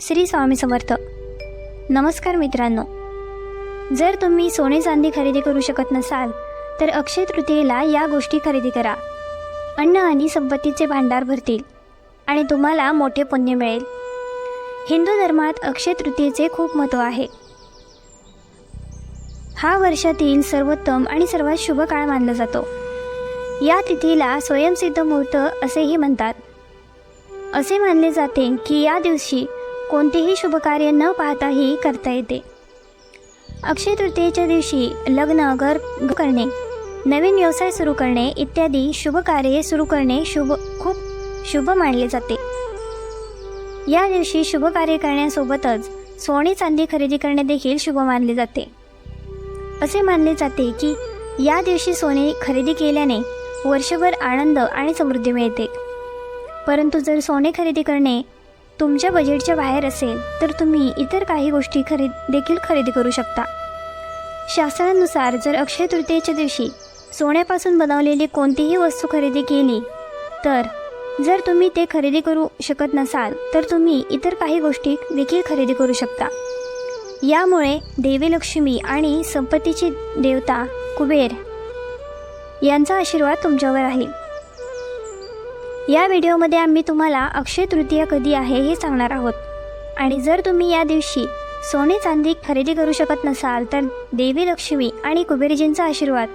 श्री स्वामी समर्थ. नमस्कार मित्रांनो. जर तुम्ही सोने चांदी खरेदी करू शकत नसाल तर अक्षय तृतीयेला या गोष्टी खरेदी करा. अन्न आणि संपत्तीचे भांडार भरतील आणि तुम्हाला मोठे पुण्य मिळेल. हिंदू धर्मात अक्षय तृतीयेचे खूप महत्त्व आहे. हा वर्षातील सर्वोत्तम आणि सर्वात शुभ काळ मानला जातो. या तिथीला स्वयंसिद्ध मुहूर्त असेही म्हणतात. असे मानले जाते की या दिवशी कोणतेही शुभकार्य न पाहताही करता येते. अक्षय तृतीयेच्या दिवशी लग्न घर करणे नवीन व्यवसाय सुरू करणे इत्यादी शुभ कार्ये सुरू करणे शुभ खूप शुभ मानले जाते. या दिवशी शुभ कार्य करण्यासोबतच सोने चांदी खरेदी करणे देखील शुभ मानले जाते. असे मानले जाते की या दिवशी सोने खरेदी केल्याने वर्षभर आनंद आणि समृद्धी मिळते. परंतु जर सोने खरेदी करणे तुमच्या बजेटच्या बाहेर असेल तर तुम्ही इतर काही गोष्टी खरेद देखील खरेदी करू शकता. शास्त्रानुसार जर अक्षय तृतीयेच्या दिवशी सोन्यापासून बनवलेली कोणतीही वस्तू खरेदी केली तर जर तुम्ही ते खरेदी करू शकत नसाल तर तुम्ही इतर काही गोष्टी देखील खरेदी करू शकता. यामुळे देवी लक्ष्मी आणि संपत्तीची देवता कुबेर यांचा आशीर्वाद तुमच्यावर राहील या व्हिडिओमध्ये आम्ही तुम्हाला अक्षय तृतीया कधी आहे हे सांगणार आहोत. आणि जर तुम्ही या दिवशी सोने चांदी खरेदी करू शकत नसाल तर देवी लक्ष्मी आणि कुबेरजींचा आशीर्वाद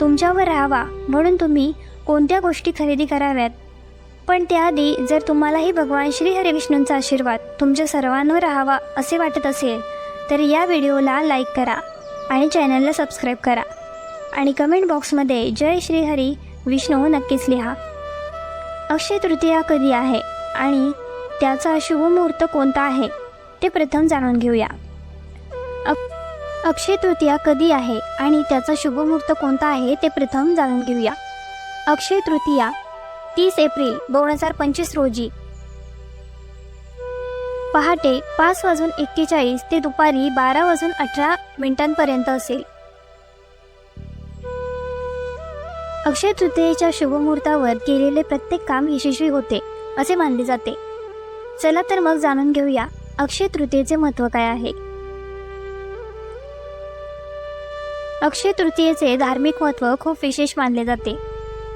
तुमच्यावर राहावा म्हणून तुम्ही कोणत्या गोष्टी खरेदी कराव्यात? पण त्याआधी जर तुम्हालाही भगवान श्री हरिविष्णूंचा आशीर्वाद तुमच्या सर्वांवर राहावा असे वाटत असेल तर या व्हिडिओला लाईक करा आणि चॅनलला सबस्क्राईब करा. आणि कमेंट बॉक्समध्ये जय श्री हरी विष्णू नक्कीच लिहा. अक्षय तृतीया कधी आहे आणि त्याचा शुभ मुहूर्त कोणता आहे ते प्रथम जाणून घेऊया. अक- अक्षय तृतीया कधी आहे आणि त्याचा शुभ मुहूर्त कोणता आहे ते प्रथम जाणून घेऊया. अक्षय तृतीया तीस एप्रिल दोन हजार पंचवीस रोजी. पहाटे पाच वाजून एक्केचाळीस ते दुपारी बारा वाजून अठरा मिनिटांपर्यंत असेल. अक्षय तृतीयेच्या शुभमुहूर्तावर केलेले प्रत्येक काम यशस्वी होते असे मानले जाते. चला तर मग जाणून घेऊया अक्षय तृतीयेचे महत्त्व काय आहे. अक्षय तृतीयेचे धार्मिक महत्त्व खूप विशेष मानले जाते.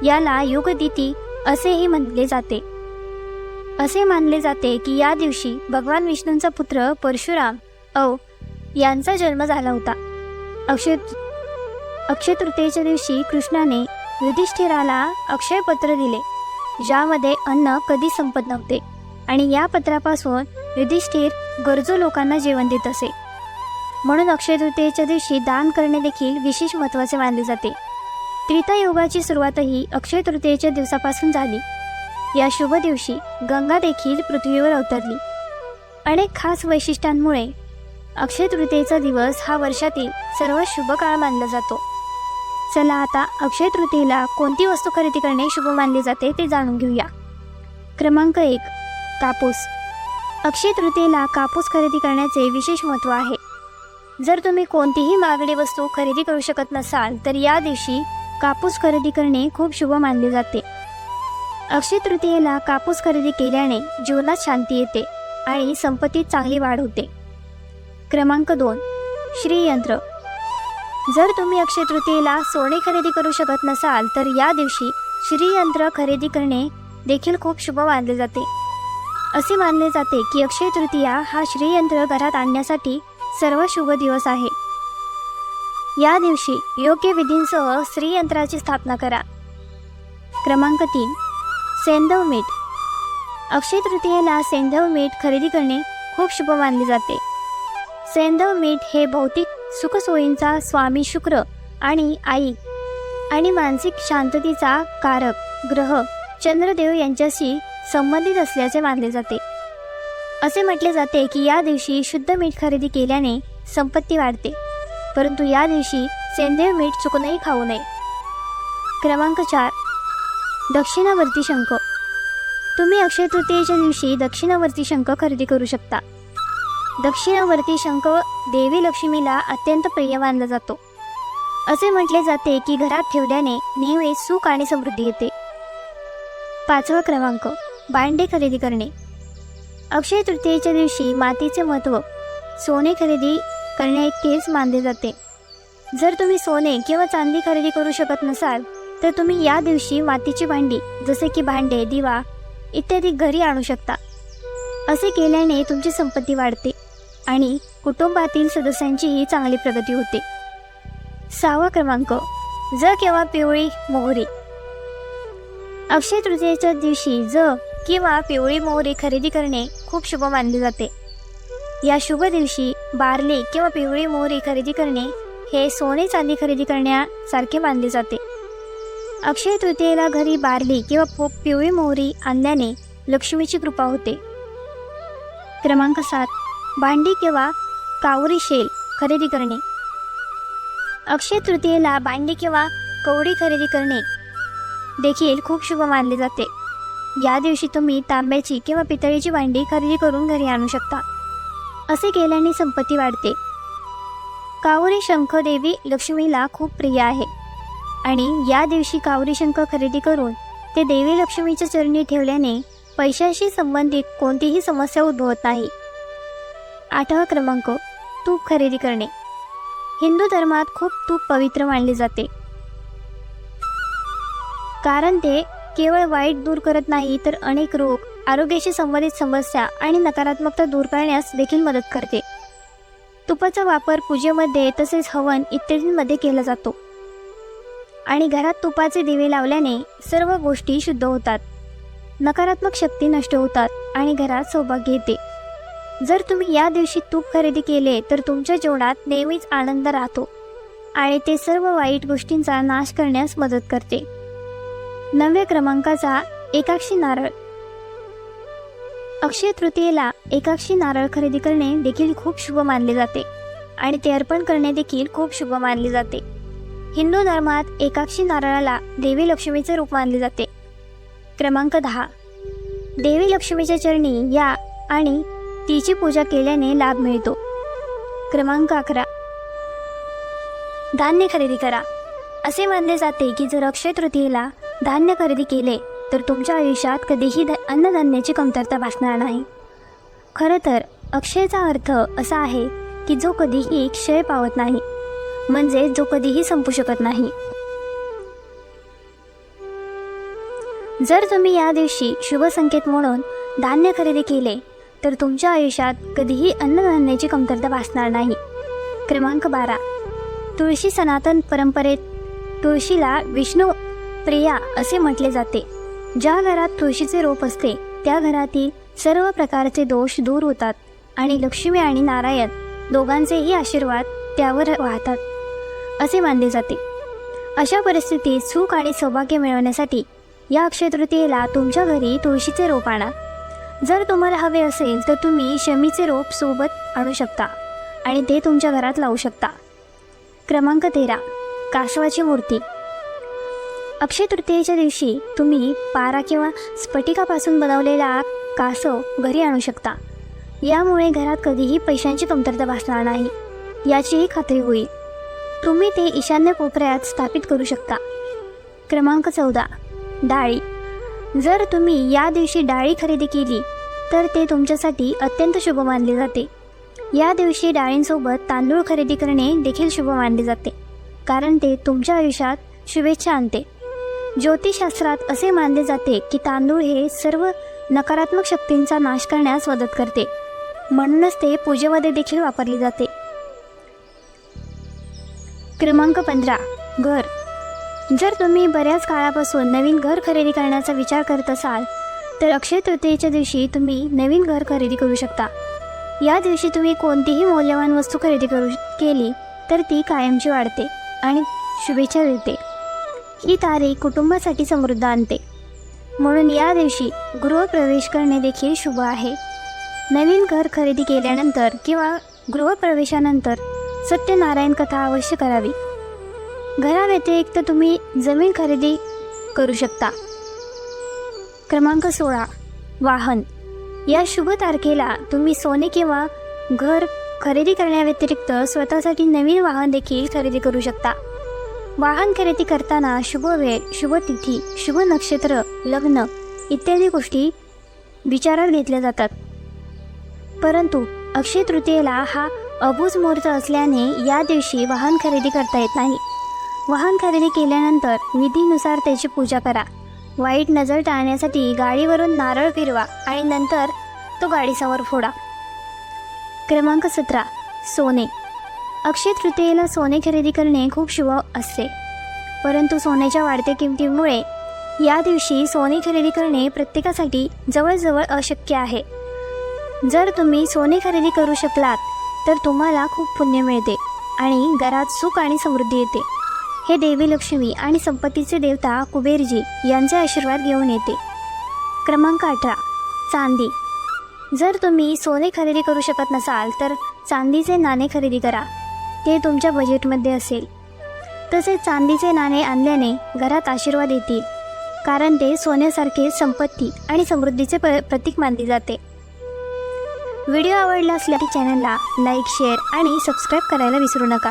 याला युगदिती असेही म्हटले जाते. असे मानले जाते की या दिवशी भगवान विष्णूंचा पुत्र परशुराम औ यांचा जन्म झाला होता. अक्षय अक्षय तृतीयेच्या दिवशी कृष्णाने युधिष्ठिराला अक्षय पत्र दिले ज्यामध्ये अन्न कधी संपत नव्हते. आणि या पत्रापासून युधिष्ठिर गरजू लोकांना जेवण देत असे. म्हणून अक्षय तृतीयेच्या दिवशी दान करणे देखील विशेष महत्त्वाचे मानले जाते. त्रेतायुगाची सुरुवातही अक्षय तृतीयेच्या दिवसापासून झाली. या शुभ दिवशी गंगा देखील पृथ्वीवर अवतरली. अनेक खास वैशिष्ट्यांमुळे अक्षय तृतीयेचा दिवस हा वर्षातील सर्वात शुभ काळ मानला जातो. चला आता अक्षय तृतीयेला कोणती वस्तू खरेदी करणे शुभ मानले जाते ते जाणून घेऊया. क्रमांक एक कापूस. अक्षय तृतीयेला कापूस खरेदी करण्याचे विशेष महत्त्व आहे. जर तुम्ही कोणतीही महागडी वस्तू खरेदी करू शकत नसाल तर या दिवशी कापूस खरेदी करणे खूप शुभ मानले जाते. अक्षय तृतीयेला कापूस खरेदी केल्याने जीवनात शांती येते आणि संपत्तीत चांगली वाढ होते. क्रमांक दोन श्रीयंत्र. जर तुम्ही अक्षय तृतीयेला सोने खरेदी करू शकत नसाल तर या दिवशी श्रीयंत्र खरेदी करणे देखील खूप शुभ मानले जाते. असे मानले जाते की अक्षय तृतीया हा श्रीयंत्र घरात आणण्यासाठी सर्व शुभ दिवस आहे. या दिवशी योग्य विधींसह श्रीयंत्राची स्थापना करा. क्रमांक तीन. सेंधव मीठ. अक्षय तृतीयेला सेंधव मीठ खरेदी करणे खूप शुभ मानले जाते. सेंधव मीठ हे भौतिक सुखसोयींचा स्वामी शुक्र आणि आई आणि मानसिक शांततेचा कारक ग्रह चंद्रदेव यांच्याशी संबंधित असल्याचे मानले जाते. असे म्हटले जाते की या दिवशी शुद्ध मीठ खरेदी केल्याने संपत्ती वाढते परंतु या दिवशी सेंद्रिय मीठ चुकूनही खाऊ नये. क्रमांक चार. दक्षिणावर्ती शंख. तुम्ही अक्षय तृतीयेच्या दिवशी दक्षिणावर्ती शंख खरेदी करू शकता. दक्षिणावर्ती शंख देवी लक्ष्मीला अत्यंत प्रिय मानला जातो. असे म्हटले जाते की घरात ठेवल्याने नेहमी सुख आणि समृद्धी येते. पाचवा क्रमांक भांडे खरेदी करणे. अक्षय तृतीयेच्या दिवशी मातीचे महत्त्व सोने खरेदी करण्याइतकेच मानले जाते. जर तुम्ही सोने किंवा चांदी खरेदी करू शकत नसाल तर तुम्ही या दिवशी मातीची भांडी जसे की भांडे दिवा इत्यादी घरी आणू शकता. असे केल्याने तुमची संपत्ती वाढते. आणि कुटुंबातील सदस्यांचीही चांगली प्रगती होते. सहावा क्रमांक ज किंवा पिवळी मोहरी. अक्षय तृतीयेच्या दिवशी ज किंवा पिवळी मोहरी खरेदी करणे खूप शुभ मानले जाते. या शुभ दिवशी बारली किंवा पिवळी मोहरी खरेदी करणे हे सोने चांदी खरेदी करण्यासारखे मानले जाते. अक्षय तृतीयेला घरी बारली किंवा पो- पिवळी मोहरी आणल्याने लक्ष्मीची कृपा होते. क्रमांक सात भांडी किंवा कावरी शेल खरेदी करणे. अक्षय तृतीयेला भांडी किंवा कवडी खरेदी करणे देखील खूप शुभ मानले जाते. या दिवशी तुम्ही तांब्याची किंवा पितळेची भांडी खरेदी करून घरी आणू शकता. असे केल्याने संपत्ती वाढते. कावरी शंख देवी लक्ष्मीला खूप प्रिय आहे. आणि या दिवशी कावरी शंख खरेदी करून ते देवी लक्ष्मीच्या चरणी ठेवल्याने पैशाशी संबंधित कोणतीही समस्या उद्भवत नाही. आठवा क्रमांक तूप खरेदी करणे. हिंदू धर्मात खूप तूप पवित्र मानले जाते. कारण ते केवळ वाईट दूर करत नाही तर अनेक रोग आरोग्याशी संबंधित समस्या आणि नकारात्मकता दूर करण्यास देखील मदत करते. तुपाचा वापर पूजेमध्ये तसेच हवन इत्यादींमध्ये केला जातो. आणि घरात तुपाचे दिवे लावल्याने सर्व गोष्टी शुद्ध होतात. नकारात्मक शक्ती नष्ट होतात आणि घरात सौभाग्य येते. जर तुम्ही या दिवशी तूप खरेदी केले तर तुमच्या जीवनात नेहमीच आनंद राहतो. आणि ते सर्व वाईट गोष्टींचा नाश करण्यास मदत करते. नवव्या क्रमांकाचा एकाक्षी नारळ. अक्षय तृतीयेला एकाक्षी नारळ खरेदी करणे देखील खूप शुभ मानले जाते. आणि ते अर्पण करणे देखील खूप शुभ मानले जाते. हिंदू धर्मात एकाक्षी नारळाला देवी लक्ष्मीचे रूप मानले जाते. क्रमांक दहा. देवी लक्ष्मीच्या चरणी या आणि तिची पूजा केल्याने लाभ मिळतो. क्रमांक अकरा. धान्य खरेदी करा. असे मानले जाते की जर अक्षय तृतीयेला धान्य खरेदी केले तर तुमच्या आयुष्यात कधीही ध अन्नधान्याची कमतरता भासणार नाही. खरं तर अक्षयचा अर्थ असा आहे की जो कधीही क्षय पावत नाही म्हणजे जो कधीही संपू शकत नाही. जर तुम्ही या दिवशी शुभ संकेत म्हणून धान्य खरेदी केले तर तुमच्या आयुष्यात कधीही अन्नधान्याची कमतरता भासणार नाही. क्रमांक बारा. तुळशी सनातन परंपरेत तुळशीला विष्णू प्रिया असे म्हटले जाते. ज्या घरात तुळशीचे रोप असते त्या घरातील सर्व प्रकारचे दोष दूर होतात आणि लक्ष्मी आणि नारायण दोघांचेही आशीर्वाद त्यावर वाहतात असे मानले जाते. अशा परिस्थितीत सुख आणि सौभाग्य मिळवण्यासाठी या अक्षय तृतीयेला तुमच्या घरी तुळशीचे रोप आणा. जर तुम्हाला हवे असेल तर तुम्ही शमीचे रोप सोबत आणू शकता आणि ते तुमच्या घरात लावू शकता. क्रमांक तेरा कासवाची मूर्ती. अक्षय तृतीयेच्या दिवशी तुम्ही पारा किंवा स्फटिकापासून बनवलेला कासव घरी आणू शकता. यामुळे घरात कधीही पैशांची कमतरता भासणार नाही. याचीही खात्री होईल. तुम्ही ते ईशान्य कोपऱ्यात स्थापित करू शकता. क्रमांक चौदा डाळी. जर तुम्ही या दिवशी डाळी खरेदी केली तर ते तुमच्यासाठी अत्यंत शुभ मानले जाते. या दिवशी डाळींसोबत तांदूळ खरेदी करणे देखील शुभ मानले जाते कारण ते तुमच्या आयुष्यात शुभेच्छा आणते. ज्योतिषशास्त्रात असे मानले जाते की तांदूळ हे सर्व नकारात्मक शक्तींचा नाश करण्यास मदत करते. म्हणूनच ते पूजेमध्ये देखील वापरले जाते. क्रमांक पंधरा घर. जर तुम्ही बऱ्याच काळापासून नवीन घर खरेदी करण्याचा विचार करत असाल तर अक्षय तृतीयेच्या दिवशी तुम्ही नवीन घर खरेदी करू शकता. या दिवशी तुम्ही कोणतीही मौल्यवान वस्तू खरेदी करू केली तर ती कायमची वाढते आणि शुभेच्छा देते ही तारीख कुटुंबासाठी समृद्ध आणते. म्हणून या दिवशी गृहप्रवेश करणे देखील शुभ आहे. नवीन घर खरेदी केल्यानंतर किंवा गृहप्रवेशानंतर सत्यनारायण कथा अवश्य करावी. घराव्यतिरिक्त तुम्ही जमीन खरेदी करू शकता. क्रमांक सोळा वाहन. या शुभ तारखेला तुम्ही सोने किंवा घर खरेदी करण्याव्यतिरिक्त स्वतःसाठी नवीन वाहन देखील खरेदी करू शकता. वाहन खरेदी करताना शुभ वेळ शुभ तिथी शुभ नक्षत्र लग्न इत्यादी गोष्टी विचारात घेतल्या जातात. परंतु अक्षय तृतीयेला हा अबूज मुहूर्त असल्याने या दिवशी वाहन खरेदी करता येत नाही. वाहन खरेदी केल्यानंतर विधीनुसार त्याची पूजा करा. वाईट नजर टाळण्यासाठी गाडीवरून नारळ फिरवा आणि नंतर तो गाडीसमोर फोडा. क्रमांक सतरा. सोने. अक्षय तृतीयेला सोने खरेदी करणे खूप शुभ असते. परंतु सोन्याच्या वाढत्या किमतीमुळे या दिवशी सोने खरेदी करणे प्रत्येकासाठी जवळजवळ अशक्य आहे. जर तुम्ही सोने खरेदी करू शकलात तर तुम्हाला खूप पुण्य मिळते आणि घरात सुख आणि समृद्धी येते. हे देवी लक्ष्मी आणि संपत्तीचे देवता कुबेरजी यांचे आशीर्वाद घेऊन येते. क्रमांक अठरा. चांदी. जर तुम्ही सोने खरेदी करू शकत नसाल तर चांदीचे नाणे खरेदी करा. ते तुमच्या बजेटमध्ये असेल. तसेच चांदीचे नाणे आणल्याने घरात आशीर्वाद येतील. कारण ते सोन्यासारखे संपत्ती आणि समृद्धीचे प प्रतीक मानले जाते. व्हिडिओ आवडला असल्यास चॅनलला लाईक शेअर आणि सबस्क्राईब करायला विसरू नका.